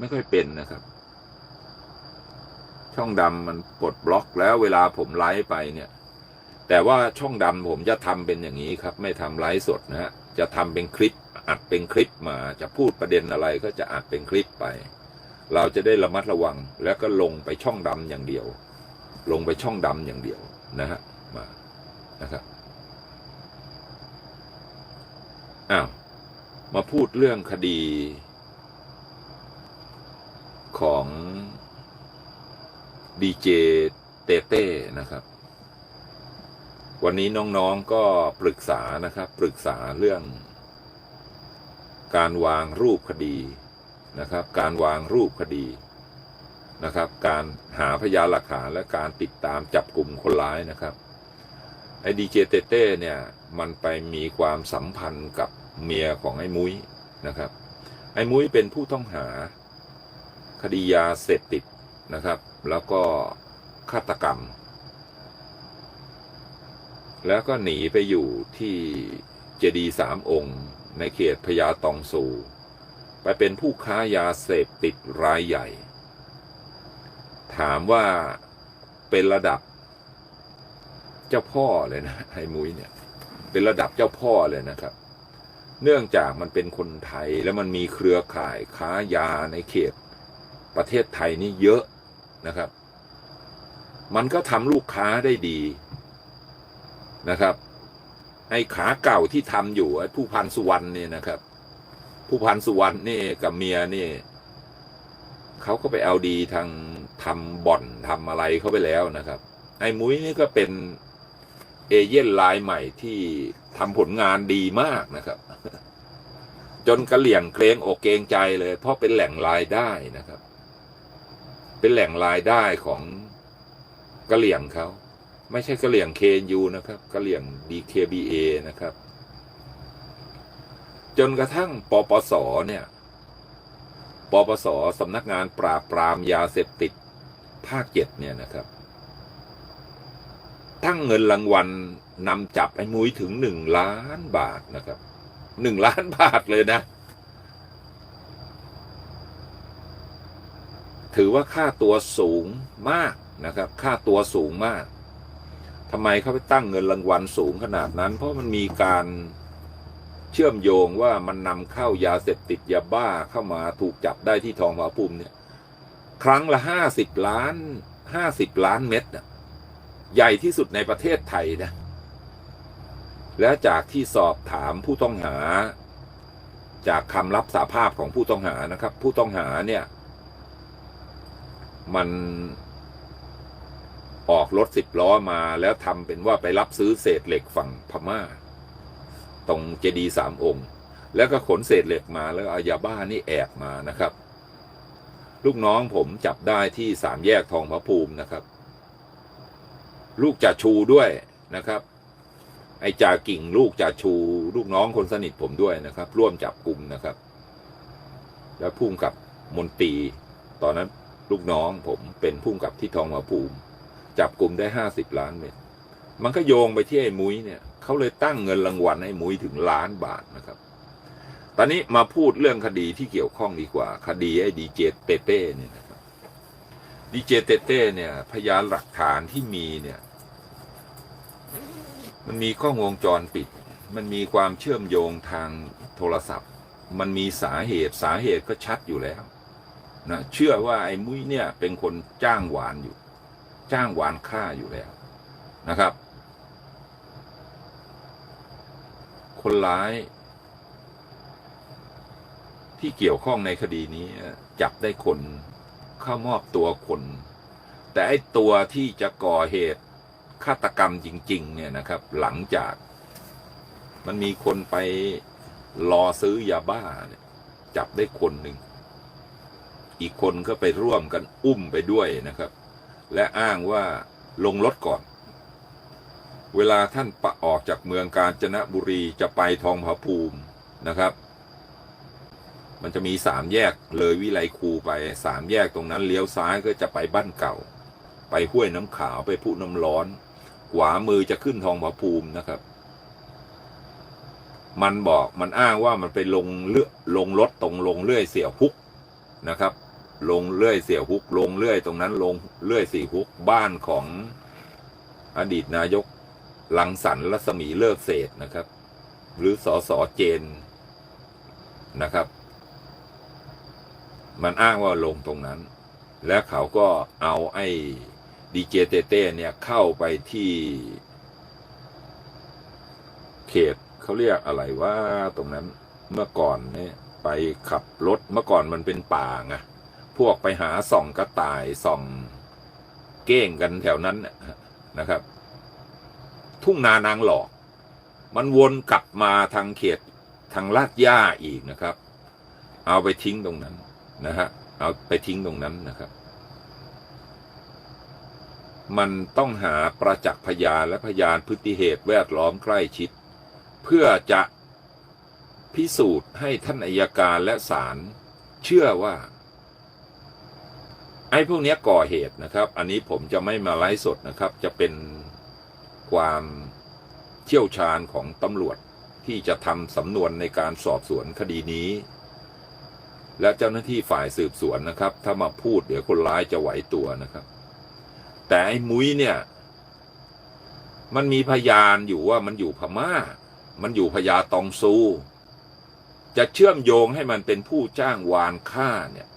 ไม่ค่อยเป็นนะครับ ช่องดำมันปดบล็อกแล้วเวลาผมไลฟ์ไปเนี่ย แต่ว่าช่องดำผมจะทำเป็นอย่างนี้ครับ ไม่ทำไลฟ์สดนะฮะจะทำเป็นคลิป อัดเป็นคลิปมา จะพูดประเด็นอะไรก็จะอัดเป็นคลิปไป เราจะได้ระมัดระวัง แล้วก็ลงไปช่องดำอย่างเดียว ลงไปช่องดำอย่างเดียวนะฮะมานะครับอ้าวมาพูดเรื่องคดี ของดีเจเตเต้นะครับ วันนี้น้องๆก็ปรึกษานะครับ ปรึกษาเรื่อง การวางรูปคดีนะครับ การวางรูปคดีนะครับ การหาพยานหลักฐานและการติดตามจับกลุ่มคนร้ายนะครับไอ้ดีเจเตเต้เนี่ยมันไปมีความสัมพันธ์กับเมียของไอ้มุ้ยนะครับ ไอ้มุ้ยเป็นผู้ต้องหา คดียาเสพติดนะครับ แล้วก็ฆาตกรรม แล้วก็หนีไปอยู่ที่เจดีสามองค์ ในเขตพญาตองสู ไปเป็นผู้ค้ายาเสพติดรายใหญ่ ถามว่าเป็นระดับเจ้าพ่อเลยนะไอ้มุ้ยเนี่ย เป็นระดับเจ้าพ่อเลยนะครับ เนื่องจากมันเป็นคนไทยแล้วมันมีเครือข่ายค้ายาในเขต ประเทศไทยนี่เยอะนะครับ มันก็ทำลูกค้าได้ดีนะครับไอ้ขาเก่าที่ทำอยู่ไอ้ผู้พันสุวรรณเนี่ยนะครับ ผู้พันสุวรรณนี่กับเมียนี่เขาก็ไปเอาดีทางทำบ่อนทำอะไรเข้าไปแล้วนะครับ ไอ้มุ้ยนี่ก็เป็นเอเย่นรายใหม่ที่ทำผลงานดีมากนะครับ จนกระเหลี่ยงเกรงอกเกรงใจเลย เพราะเป็นแหล่งรายได้นะครับ เป็นแหล่งรายได้ของกะเหลี่ยงเขา ไม่ใช่กะเหลี่ยงเคนยูนะครับกะเหลี่ยง DKBA นะครับ จนกระทั่งปปสเนี่ยปปสสำนักงานปราบปรามยาเสพติดภาคเจ็ดเนี่ยนะครับ ตั้งเงินรางวัลนำจับไอ้มุ้ยถึงหนึ่งล้านบาทนะครับหนึ่งล้านบาทเลยนะ ถือว่าค่าตัวสูงมากนะครับ ค่าตัวสูงมากทำไมเขาไปตั้งเงินรางวัลสูงขนาดนั้น เพราะมันมีการเชื่อมโยงว่ามันนำเข้ายาเสพติดยาบ้าเข้ามาถูกจับได้ที่ทองผาภูมิเนี่ย ครั้งละห้าสิบล้านห้าสิบล้านเม็ดนะใหญ่ที่สุดในประเทศไทยนะ และจากที่สอบถามผู้ต้องหา จากคำรับสาภาพของผู้ต้องหานะครับ ผู้ต้องหาเนี่ย มันออกรถสิบล้อมาแล้วทำเป็นว่าไปรับซื้อเศษเหล็กฝั่งพม่า ตรงเจดีสามองค์ แล้วก็ขนเศษเหล็กมาแล้วเอายาบ้านี่แอบมานะครับ ลูกน้องผมจับได้ที่สามแยกทองพระภูมินะครับ ลูกจ่าชูด้วยนะครับ ไอจ่ากิ่งลูกจ่าชู ลูกน้องคนสนิทผมด้วยนะครับ ร่วมจับกลุ่มนะครับ แล้วพุ่มกับมนตรีตอนนั้น ลูกน้องผมเป็นพุ่มกับที่ทองพระภูมิ จับกลุ่มได้ห้าสิบล้านเม็ดมันก็โยงไปที่ไอ้มุ้ยเนี่ยเขาเลยตั้งเงินรางวัลให้มุ้ยถึงล้านบาทนะครับ ตอนนี้มาพูดเรื่องคดีที่เกี่ยวข้องดีกว่า คดีไอ้ดีเจเตเต้เนี่ยนะครับดีเจเตเต้เนี่ย พยานหลักฐานที่มีเนี่ย มันมีกล้องวงจรปิด มันมีความเชื่อมโยงทางโทรศัพท์ มันมีสาเหตุสาเหตุก็ชัดอยู่แล้ว นะเชื่อว่าไอ้มุ้ยเนี่ยเป็นคนจ้างหวานอยู่ จ้างหวานฆ่าอยู่แล้วนะครับ คนร้ายที่เกี่ยวข้องในคดีนี้ จับได้คนเข้ามอบตัวคน แต่ไอ้ตัวที่จะก่อเหตุฆาตกรรมจริง ๆ เนี่ยนะครับ หลังจากมันมีคนไปรอซื้อยาบ้าเนี่ยจับได้คนหนึ่ง อีกคนก็ไปร่วมกันอุ้มไปด้วยนะครับ และอ้างว่าลงรถก่อน เวลาท่านปะออกจากเมืองกาญจนบุรีจะไปทองผาภูมินะครับ มันจะมีสามแยกเลยวิไลคูไปสามแยกตรงนั้นเลี้ยวซ้ายก็จะไปบ้านเก่า ไปห้วยน้ำขาวไปพุน้ำร้อน ขวามือจะขึ้นทองผาภูมินะครับมันบอกมันอ้างว่ามันไปลงเลือลงรถตรงลงเลื่อยเสี่ยวพุกนะครับ ลงเลื่อยเสียฮุก ลงเลื่อยตรงนั้นลงเลื่อยสี่ฮุกบ้านของอดีตนายกหลังสรรค์รัศมีเลิกเศษนะครับ หรือสอสอเจนนะครับ มันอ้างว่าลงตรงนั้น และเขาก็เอาไอ้ดีเจเตเต้เนี่ยเข้าไปที่ เขตเขาเรียกอะไรว่าตรงนั้นเมื่อก่อนเนี่ยไปขับรถเมื่อก่อนมันเป็นป่าไง พวกไปหาส่องกระต่ายส่องเก้งกันแถวนั้นนะนะครับ ทุ่งนานางหลอก มันวนกลับมาทางเขตทางลาดย่าอีกนะครับ เอาไปทิ้งตรงนั้นนะฮะเอาไปทิ้งตรงนั้นนะครับ มันต้องหาประจักษ์พยานและพยานพฤติเหตุแวดล้อมใกล้ชิด เพื่อจะพิสูจน์ให้ท่านอายการและศาลเชื่อว่า ไอ้พวกนี้ก่อเหตุนะครับ อันนี้ผมจะไม่มาไลฟ์สดนะครับ จะเป็นความเชี่ยวชาญของตำรวจที่จะทำสำนวนในการสอบสวนคดีนี้ และเจ้าหน้าที่ฝ่ายสืบสวนนะครับ ถ้ามาพูดเดี๋ยวคนร้ายจะไหวตัวนะครับ แต่ไอ้มุ้ยเนี่ย มันมีพยานอยู่ว่ามันอยู่พม่า มันอยู่พญาตองซู จะเชื่อมโยงให้มันเป็นผู้จ้างวานฆ่าเนี่ย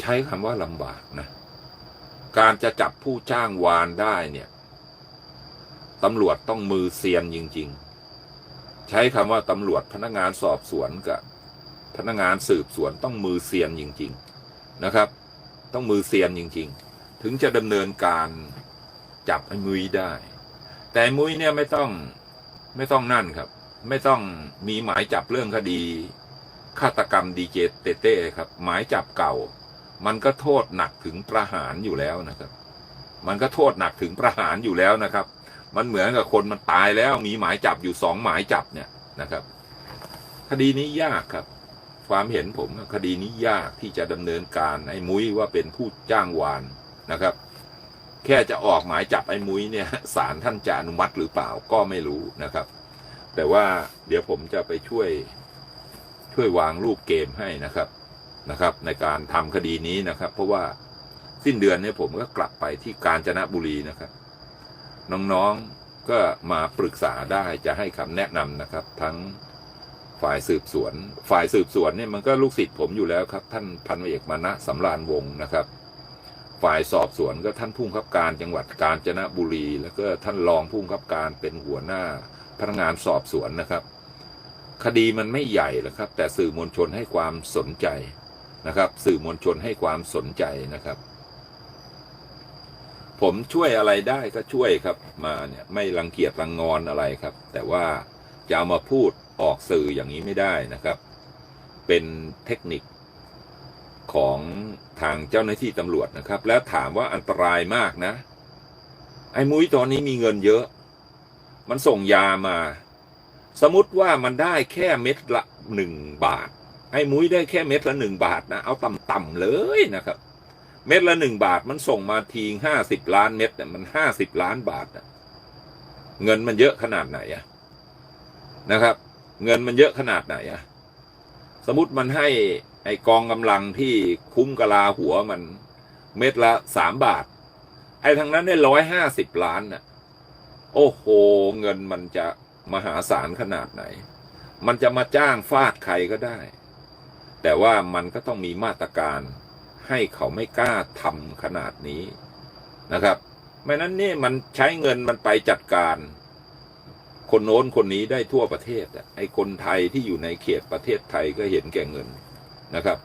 ใช้คำว่าลำบากนะ การจะจับผู้จ้างวานได้เนี่ยตำรวจต้องมือเซียนจริง ๆ ใช้คำว่าตำรวจพนักงานสอบสวนกับพนักงานสืบสวนต้องมือเซียนจริง ๆนะครับ ต้องมือเซียนจริง ๆ ถึงจะดำเนินการจับไอ้มุ้ยได้ แต่มุ้ยเนี่ยไม่ต้องไม่ต้องนั่นครับ ไม่ต้องมีหมายจับเรื่องคดีฆาตกรรมดีเจเต้เต้ครับ หมายจับเก่า มันก็โทษหนักถึงประหารอยู่แล้วนะครับ มันก็โทษหนักถึงประหารอยู่แล้วนะครับ มันเหมือนกับคนมันตายแล้วมีหมายจับอยู่สองหมายจับเนี่ยนะครับ คดีนี้ยากครับ ความเห็นผมคดีนี้ยากที่จะดำเนินการไอ้มุ้ยว่าเป็นผู้จ้างวานนะครับ แค่จะออกหมายจับไอ้มุ้ยเนี่ยศาลท่านจะอนุมัติหรือเปล่าก็ไม่รู้นะครับ แต่ว่าเดี๋ยวผมจะไปช่วยช่วยวางรูปเกมให้นะครับ นะครับ ในการทำคดีนี้นะครับ เพราะว่าสิ้นเดือนนี่ยผมก็กลับไปที่กาญจนบุรีนะครับ น้องๆก็มาปรึกษาได้จะให้คำแนะนำนะครับ ทั้งฝ่ายสืบสวน ฝ่ายสืบสวนเนี่ยมันก็ลูกศิษย์ผมอยู่แล้วครับ ท่านพันเอกมานะสำราญวงศ์นะครับ ฝ่ายสอบสวนก็ท่านผู้บังคับการจังหวัดกาญจนบุรี แล้วก็ท่านรองผู้บังคับการเป็นหัวหน้าพนักงานสอบสวนนะครับ คดีมันไม่ใหญ่หรอกครับ แต่สื่อมวลชนให้ความสนใจ นะครับ สื่อมวลชนให้ความสนใจนะครับ ผมช่วยอะไรได้ก็ช่วยครับ มาเนี่ยไม่รังเกียจรังงอนอะไรครับ แต่ว่าจะเอามาพูดออกสื่ออย่างนี้ไม่ได้นะครับ เป็นเทคนิคของทางเจ้าหน้าที่ตำรวจนะครับ แล้วถามว่าอันตรายมากนะ ไอ้มุ้ยตอนนี้มีเงินเยอะ มันส่งยามา สมมติว่ามันได้แค่เม็ดละหนึ่งบาท ไอ้มุ้ยได้แค่เม็ดละหนึ่งบาทนะเอาต่ำๆเลยนะครับ เม็ดละหนึ่งบาทมันส่งมาทีห้าสิบล้านเม็ดเนี่ยมันห้าสิบล้านบาทอะเงินมันเยอะขนาดไหนอะนะครับ เงินมันเยอะขนาดไหนอะสมมติมันให้ไอกองกำลังที่คุ้มกะลาหัวมันเม็ดละสามบาท ไอ้ทางนั้นได้ร้อยห้าสิบล้านน่ะโอ้โห เงินมันจะมหาศาลขนาดไหน มันจะมาจ้างฟาดใครก็ได้ แต่ว่ามันก็ต้องมีมาตรการให้เขาไม่กล้าทำขนาดนี้นะครับไม่นั้นนี่มันใช้เงินมันไปจัดการ คนโน้นคนนี้ได้ทั่วประเทศอะไอ้คนไทยที่อยู่ในเขตประเทศไทยก็เห็นแก่เงินนะครับ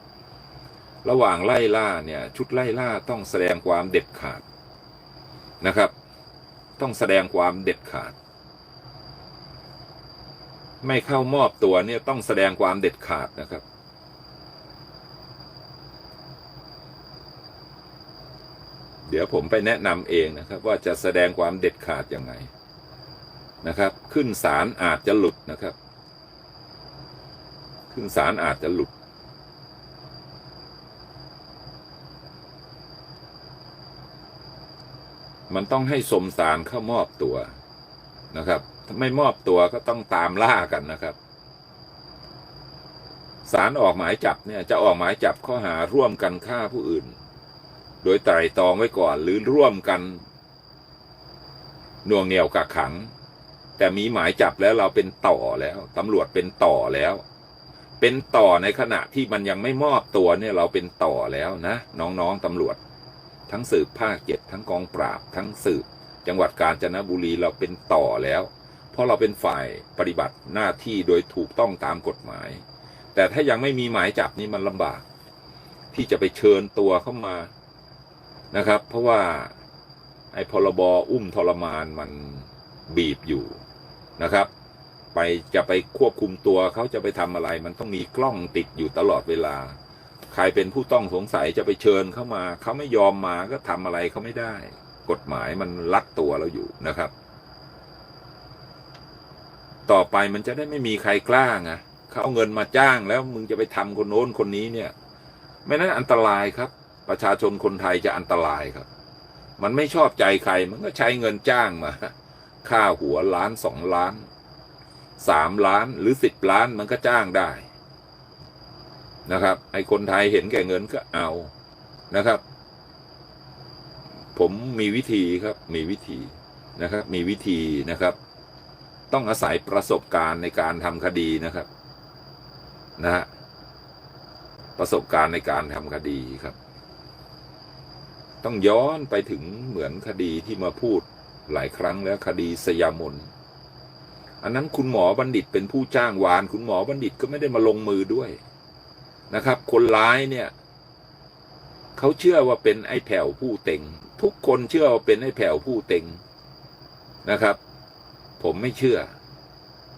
ระหว่างไล่ล่าเนี่ยชุดไล่ล่าต้องแสดงความเด็ดขาดนะครับ ต้องแสดงความเด็ดขาด ไม่เข้ามอบตัวเนี่ยต้องแสดงความเด็ดขาดนะครับ เดี๋ยวผมไปแนะนำเองนะครับ ว่าจะแสดงความเด็ดขาดยังไงนะครับ ขึ้นศาลอาจจะหลุดนะครับ ขึ้นศาลอาจจะหลุด มันต้องให้สมสารเข้ามอบตัวนะครับ ถ้าไม่มอบตัวก็ต้องตามล่ากันนะครับศาลออกหมายจับเนี่ยจะออกหมายจับข้อหาร่วมกันฆ่าผู้อื่น โดยไตร่ตรองไว้ก่อนหรือร่วมกันน่วงเหนี่ยวกักขัง แต่มีหมายจับแล้วเราเป็นต่อแล้วตำรวจเป็นต่อแล้ว เป็นต่อในขณะที่มันยังไม่มอบตัวเนี่ยเราเป็นต่อแล้วนะ น้องๆตำรวจ ทั้งสืบภาคเจ็ดทั้งกองปราบ ทั้งสืบ จังหวัดกาญจนบุรีเราเป็นต่อแล้ว เพราะเราเป็นฝ่ายปฏิบัติหน้าที่โดยถูกต้องตามกฎหมาย แต่ถ้ายังไม่มีหมายจับนี่มันลำบาก ที่จะไปเชิญตัวเข้ามา นะครับ เพราะว่าไอ้พรบอุ้มทรมานมันบีบอยู่นะครับ ไปจะไปควบคุมตัวเขาจะไปทำอะไร มันต้องมีกล้องติดอยู่ตลอดเวลา ใครเป็นผู้ต้องสงสัยจะไปเชิญเข้ามา เขาไม่ยอมมาก็ทำอะไรเขาไม่ได้ กฎหมายมันลัดตัวเราอยู่นะครับ ต่อไปมันจะได้ไม่มีใครกล้าไงเขาเอาเงินมาจ้างแล้วมึงจะไปทำคนโน้นคนนี้เนี่ย ไม่นั้นอันตรายครับ ประชาชนคนไทยจะอันตรายครับ มันไม่ชอบใจใครมันก็ใช้เงินจ้างมา ค่าหัวล้านสองล้านสามล้านหรือสิบล้านมันก็จ้างได้นะครับไอ้คนไทยเห็นแก่เงินก็เอานะครับ ผมมีวิธีครับมีวิธีนะครับ มีวิธีนะครับ ต้องอาศัยประสบการณ์ในการทำคดีนะครับนะฮะประสบการณ์ในการทำคดีครับ ต้องย้อนไปถึงเหมือนคดีที่มาพูดหลายครั้งแล้วคดีสยามน อันนั้นคุณหมอบัณฑิตเป็นผู้จ้างวาน คุณหมอบัณฑิตก็ไม่ได้มาลงมือด้วยนะครับ คนร้ายเนี่ยเขาเชื่อว่าเป็นไอ้แผ่วผู้เต็ง ทุกคนเชื่อว่าเป็นไอ้แผ่วผู้เต็งนะครับ ผมไม่เชื่อ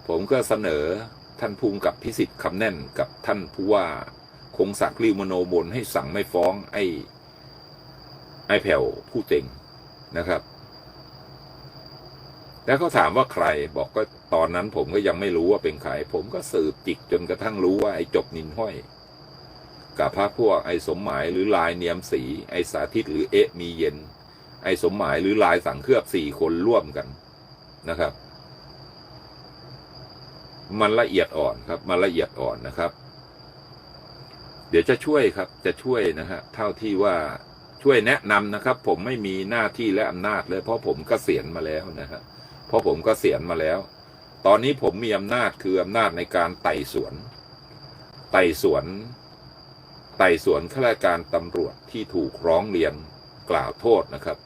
ผมก็เสนอท่านภูมิกับพิสิทธิ์คำแน่นกับท่านผู้ว่าคงศักดิ์ลิวมโนบลให้สั่งไม่ฟ้องไอ้ ไอ้แผ่วผู้เต็งนะครับ แล้วเขาถามว่าใครบอกก็ตอนนั้นผมก็ยังไม่รู้ว่าเป็นใคร ผมก็สืบจิกจนกระทั่งรู้ว่าไอ้จบนินห้อย กับพระพวกไอ้สมหมายหรือลายเนียมสีไอ้สาธิตหรือเอะมีเย็น ไอ้สมหมายหรือลายสังเครือบสี่คนร่วมกันนะครับ มันละเอียดอ่อนครับ มันละเอียดอ่อนนะครับ เดี๋ยวจะช่วยครับ จะช่วยนะฮะเท่าที่ว่า ช่วยแนะนำนะครับ ผมไม่มีหน้าที่และอำนาจเลย เพราะผมกเกษียณมาแล้วนะฮะเพราะผมกเกษียณมาแล้ว ตอนนี้ผมมีอำนาจคืออำนาจในการไต่สวน ไต่สวน ไต่สวนข้าราชการตำรวจที่ถูกร้องเรียนกล่าวโทษนะครับ